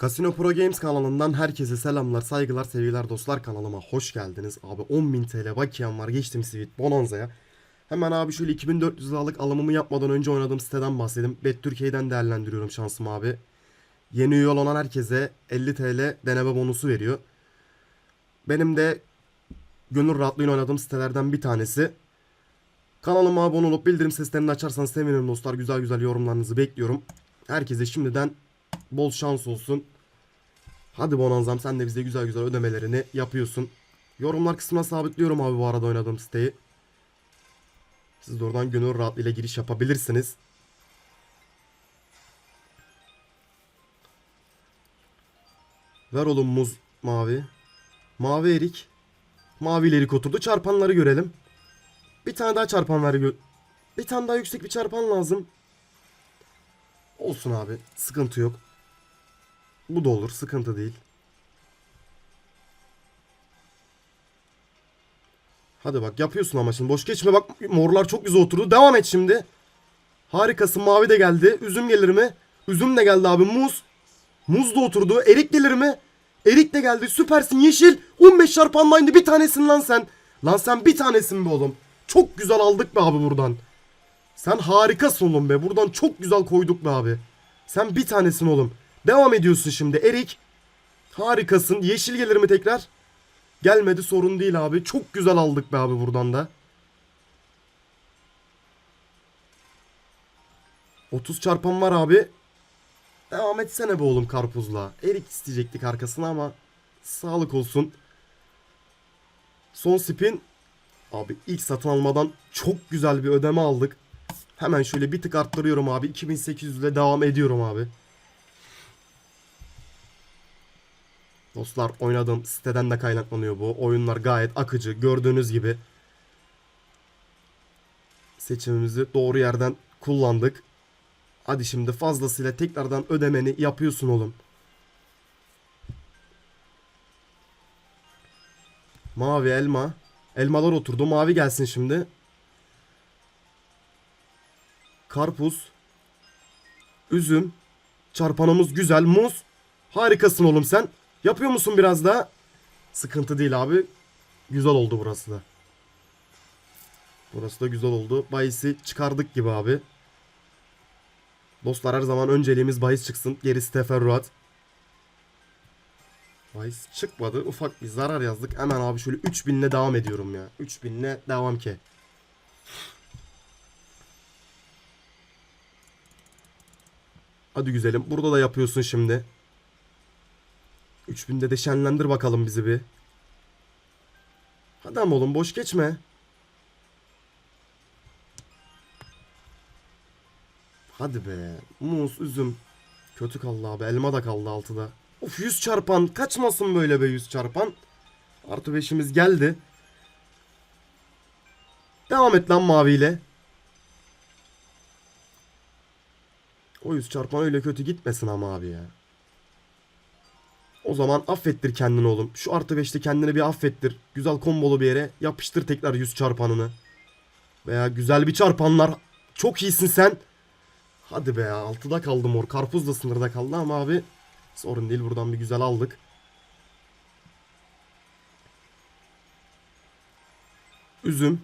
Casino Pro Games kanalından herkese selamlar, saygılar, sevgiler dostlar kanalıma hoş geldiniz. Abi 10.000 TL bakiyem var geçtim Sweet Bonanza'ya. Hemen abi şöyle 2400 liralık alımımı yapmadan önce oynadığım siteden bahsedeyim. Bet Türkiye'den değerlendiriyorum şansımı abi. Yeni üye olan herkese 50 TL deneme bonusu veriyor. Benim de gönül rahatlığıyla oynadığım sitelerden bir tanesi. Kanalıma abone olup bildirim seslerini açarsanız sevinirim dostlar. Güzel güzel yorumlarınızı bekliyorum. Herkese şimdiden bol şans olsun. Hadi Bonanzam sen de bize güzel güzel ödemelerini yapıyorsun. Yorumlar kısmına sabitliyorum abi bu arada oynadığım siteyi. Siz de oradan gönül rahatlığıyla giriş yapabilirsiniz. Ver oğlum muz mavi. Mavi erik. Mavi erik oturdu. Çarpanları görelim. Bir tane daha çarpan ver. gö- Bir tane daha yüksek bir çarpan lazım. Olsun abi. Sıkıntı yok. Bu da olur. Sıkıntı değil. Hadi bak yapıyorsun ama şimdi. Boş geçme bak. Morlar çok güzel oturdu. Devam et şimdi. Harikasın. Mavi de geldi. Üzüm gelir mi? Üzüm de geldi abi. Muz. Muz da oturdu. Erik gelir mi? Erik de geldi. Süpersin. Yeşil. 15 çarpanla aynı. Bir tanesin lan sen. Lan sen bir tanesin be oğlum. Çok güzel aldık be abi buradan. Sen harikasın oğlum be. Buradan çok güzel koyduk be abi. Sen bir tanesin oğlum. Devam ediyorsun şimdi. Erik. Harikasın. Yeşil gelir mi tekrar? Gelmedi sorun değil abi. Çok güzel aldık be abi buradan da. 30 çarpan var abi. Devam etsene be oğlum karpuzla. Erik isteyecektik arkasına ama sağlık olsun. Son spin. Abi ilk satın almadan çok güzel bir ödeme aldık. Hemen şöyle bir tık arttırıyorum abi. 2800 ile devam ediyorum abi. Dostlar oynadığım siteden de kaynaklanıyor bu. Oyunlar gayet akıcı. Gördüğünüz gibi. Seçimimizi doğru yerden kullandık. Hadi şimdi fazlasıyla tekrardan ödemeni yapıyorsun oğlum. Mavi elma. Elmalar oturdu. Mavi gelsin şimdi. Karpuz. Üzüm. Çarpanımız güzel. Muz. Harikasın oğlum sen. Yapıyor musun biraz daha? Sıkıntı değil abi. Güzel oldu burası da. Burası da güzel oldu. Bayisi çıkardık gibi abi. Dostlar her zaman önceliğimiz bahis çıksın. Gerisi teferruat. Bahis çıkmadı. Ufak bir zarar yazdık. Hemen abi şöyle 3000 ile devam ediyorum ya. 3000 ile devam ki. Hadi güzelim. Burada da yapıyorsun şimdi. 3000'de de şenlendir bakalım bizi bir. Hadi ama oğlum boş geçme. Hadi be. Muz, üzüm. Kötü kaldı abi. Elma da kaldı altıda. Of 100 çarpan. Kaçmasın böyle be 100 çarpan. Artı 5'imiz geldi. Devam et lan maviyle. O 100 çarpan öyle kötü gitmesin ama abi ya. O zaman affettir kendini oğlum. Şu artı 5'te kendini bir affettir. Güzel kombolu bir yere yapıştır tekrar 100 çarpanını. Veya güzel bir çarpanlar. Çok iyisin sen. Hadi be ya 6'da kaldı mor. Karpuz da sınırda kaldı ama abi sorun değil buradan bir güzel aldık. Üzüm.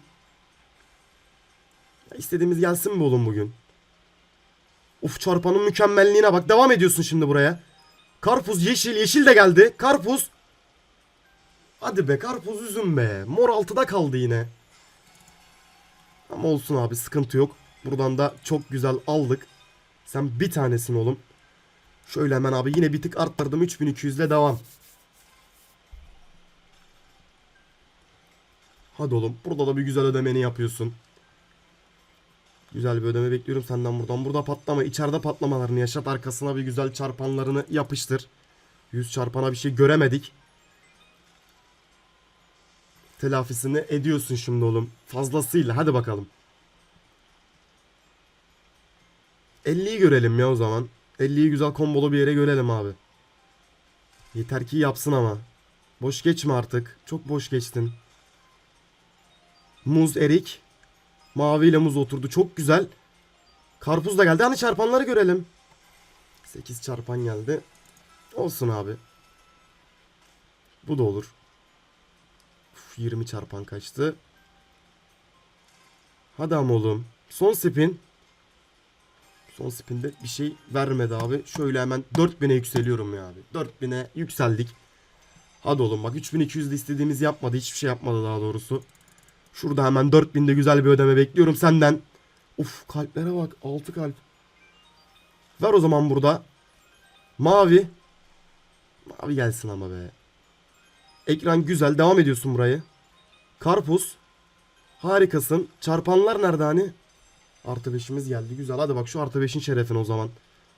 Ya istediğimiz gelsin mi oğlum bugün? Uf çarpanın mükemmelliğine bak. Devam ediyorsun şimdi buraya. Karpuz yeşil. Yeşil de geldi. Karpuz. Hadi be karpuz üzüm be. Mor 6'da kaldı yine. Ama olsun abi sıkıntı yok. Buradan da çok güzel aldık. Sen bir tanesin oğlum. Şöyle hemen abi yine bir tık arttırdım. 3200 ile devam. Hadi oğlum. Burada da bir güzel ödemeni yapıyorsun. Güzel bir ödeme bekliyorum senden buradan. Burada patlama. içeride patlamalarını yaşat. Arkasına bir güzel çarpanlarını yapıştır. 100 çarpana bir şey göremedik. Telafisini ediyorsun şimdi oğlum. Fazlasıyla. Hadi bakalım. 50'yi görelim ya o zaman. 50'yi güzel kombolu bir yere görelim abi. Yeter ki yapsın ama. Boş geçme artık. Çok boş geçtin. Muz erik. Mavi ile muz oturdu. Çok güzel. Karpuz da geldi. Hani çarpanları görelim. 8 çarpan geldi. Olsun abi. Bu da olur. Uf, 20 çarpan kaçtı. Hadi ama oğlum. Son spin. Son spinde bir şey vermedi abi. Şöyle hemen 4000'e yükseliyorum ya abi. 4000'e yükseldik. Hadi oğlum bak 3200'de istediğimiz yapmadı. Hiçbir şey yapmadı daha doğrusu. Şurada hemen 4000'de güzel bir ödeme bekliyorum senden. Uf kalplere bak. 6 kalp. Ver o zaman burada. Mavi. Mavi gelsin ama be. Ekran güzel. Devam ediyorsun burayı. Karpuz. Harikasın. Çarpanlar nerede hani? Artı 5'imiz geldi. Güzel. Hadi bak şu artı 5'in şerefine o zaman.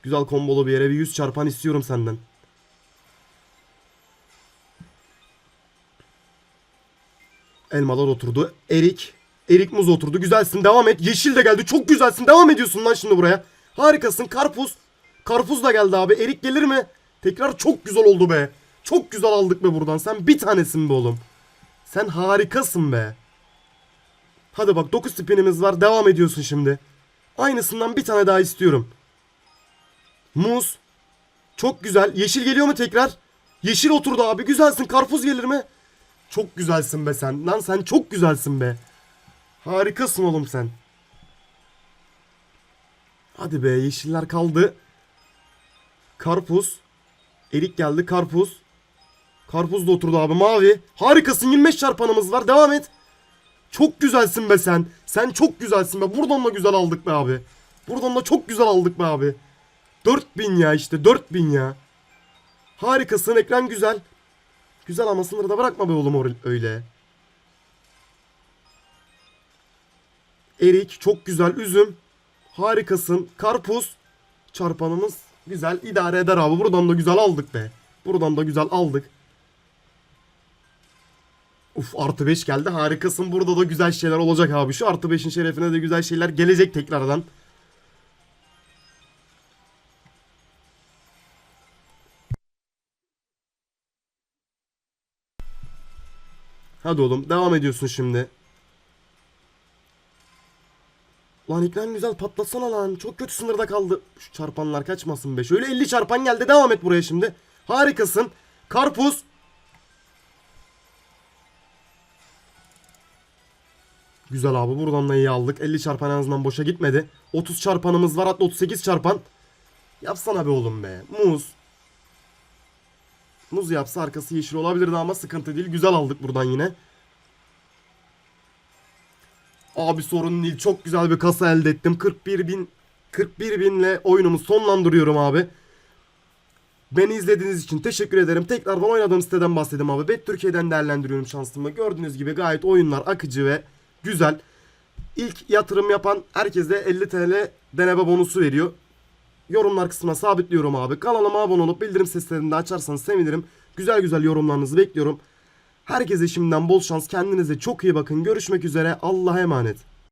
Güzel kombolu bir yere bir 100 çarpan istiyorum senden. Elmalar oturdu. Erik. Erik muz oturdu. Güzelsin. Devam et. Yeşil de geldi. Çok güzelsin. Devam ediyorsun lan şimdi buraya. Harikasın. Karpuz. Karpuz da geldi abi. Erik gelir mi? Tekrar çok güzel oldu be. Çok güzel aldık be buradan. Sen bir tanesin be oğlum. Sen harikasın be. Hadi bak 9 spinimiz var. Devam ediyorsun şimdi. Aynısından bir tane daha istiyorum. Muz. Çok güzel. Yeşil geliyor mu tekrar? Yeşil oturdu abi. Güzelsin. Karpuz gelir mi? Çok güzelsin be sen. Lan sen çok güzelsin be. Harikasın oğlum sen. Hadi be yeşiller kaldı. Karpuz. Erik geldi karpuz. Karpuz da oturdu abi mavi. Harikasın 25 çarpanımız var. Devam et. Çok güzelsin be sen. Sen çok güzelsin be. Buradan da güzel aldık be abi. Buradan da çok güzel aldık be abi. 4000 ya işte 4000 ya. Harikasın ekran güzel. Güzel ama sınırda bırakma be oğlum öyle. Erik çok güzel üzüm. Harikasın. Karpuz. Çarpanımız güzel idare eder abi. Buradan da güzel aldık be. Buradan da güzel aldık. Uf artı 5 geldi. Harikasın. Burada da güzel şeyler olacak abi. Şu artı 5'in şerefine de güzel şeyler gelecek tekrardan. Hadi oğlum devam ediyorsun şimdi. Lan ikram güzel patlasana lan. Çok kötü sınırda kaldı. Şu çarpanlar kaçmasın be. Şöyle 50 çarpan geldi. Devam et buraya şimdi. Harikasın. Karpuz. Güzel abi buradan da iyi aldık. 50 çarpan en azından boşa gitmedi. 30 çarpanımız var hatta 38 çarpan. Yapsana be oğlum be. Muz. Muz yapsa arkası yeşil olabilirdi ama sıkıntı değil. Güzel aldık buradan yine. Abi sorun değil. Çok güzel bir kasa elde ettim. 41 bin 41 binle oyunumu sonlandırıyorum abi. Beni izlediğiniz için teşekkür ederim. Tekrardan oynadığım siteden bahsedeyim abi. Bet Türkiye'den değerlendiriyorum şansımı. Gördüğünüz gibi gayet oyunlar akıcı ve güzel. İlk yatırım yapan herkese 50 TL deneme bonusu veriyor. Yorumlar kısmına sabitliyorum abi. Kanalıma abone olup bildirim seslerini de açarsanız sevinirim. Güzel güzel yorumlarınızı bekliyorum. Herkese şimdiden bol şans. Kendinize çok iyi bakın. Görüşmek üzere. Allah'a emanet.